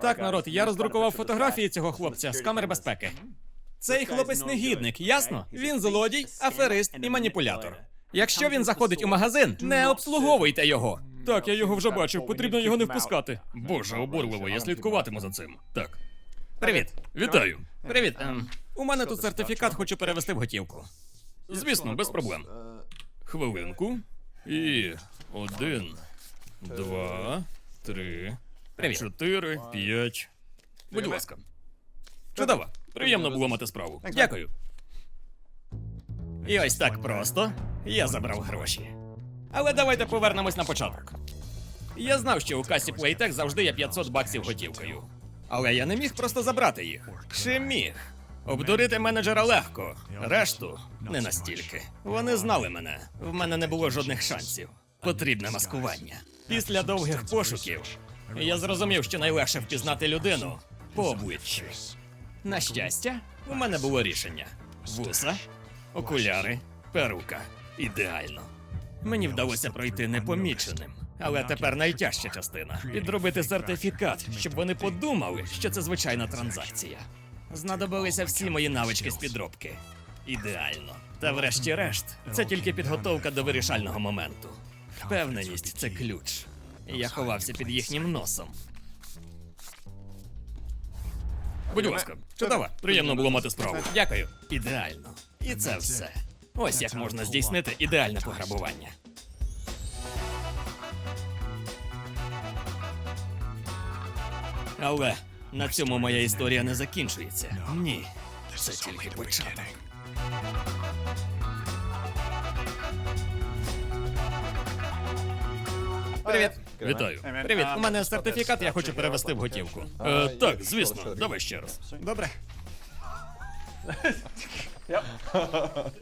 Так, народ, я роздрукував фотографії цього хлопця з камери безпеки. Цей хлопець негідник, ясно? Він злодій, аферист і маніпулятор. Якщо він заходить у магазин, не обслуговуйте його. Так, я його вже бачив, потрібно його не впускати. Боже, обурливо, я слідкуватиму за цим. Так. Привіт. Вітаю. Привіт. Ем, у мене тут сертифікат, хочу перевести в готівку. Звісно, без проблем. Хвилинку. І один, два, три, Привіт. чотири, п'ять. Будь ласка. Чудово. Приємно було мати справу. Дякую. І ось так просто я забрав гроші. Але давайте повернемось на початок. Я знав, що у касі Playtech завжди є 500 баксів готівкою. Але я не міг просто забрати їх. Чи міг? Обдурити менеджера легко, решту не настільки. Вони знали мене. В мене не було жодних шансів. Потрібне маскування. Після довгих пошуків я зрозумів, що найлегше впізнати людину по обличчю. На щастя, у мене було рішення: вуса, окуляри, перука. Ідеально. Мені вдалося пройти непоміченим. Але тепер найтяжча частина підробити сертифікат, щоб вони подумали, що це звичайна транзакція. Знадобилися всі мої навички з підробки. Ідеально. Та врешті-решт, це тільки підготовка до вирішального моменту. Впевненість це ключ. Я ховався під їхнім носом. Будь ласка. Чудово. Приємно було мати справу. Дякую. Ідеально. І це все. Ось як можна здійснити ідеальне пограбування. Але на цьому моя історія не закінчується. Ні, це тільки початок. Привіт. Вітаю. Привіт. У мене сертифікат, я хочу перевести в готівку. Е, так, звісно, давай ще раз. Добре.